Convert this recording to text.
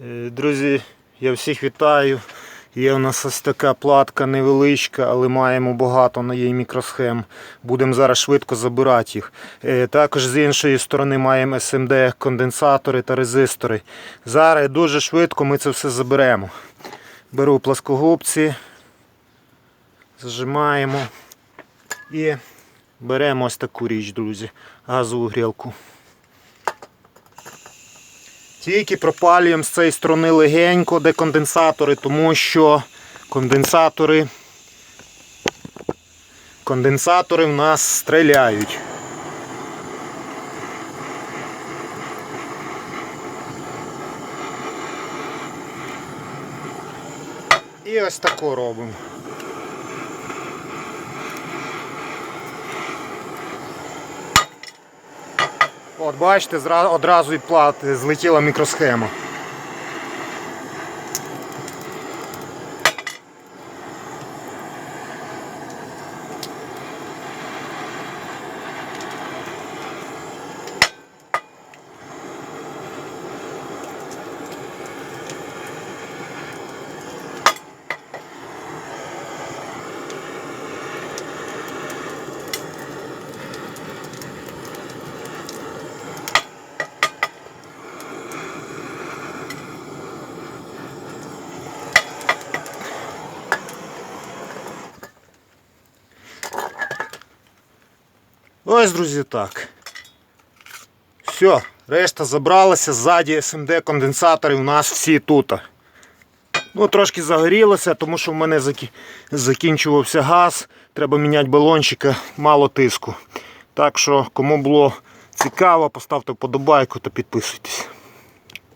Е, Друзі, я всіх вітаю. Є у нас ось така платка невеличка, але маємо багато на її мікросхем. Будемо зараз швидко забирати їх. Е, Також з іншої сторони маємо SMD конденсатори та резистори. Зараз дуже швидко ми це все заберемо. Беру пласкогубці, зажимаємо і беремо ось таку річ, друзі, газову грілку. Тільки пропалюємо з цієї сторони легенько, де конденсатори, тому що конденсатори, конденсатори в нас стріляють. І ось таку робимо. От бачите, одразу і плати злетіла мікросхема. Ось, друзі, так. Все, решта забралася ззаді СМД конденсатори у нас всі тут. Ну, трошки загорілося, тому що в мене закінчувався газ. Треба міняти балончика, мало тиску. Так що, кому було цікаво, поставте вподобайку та підписуйтесь.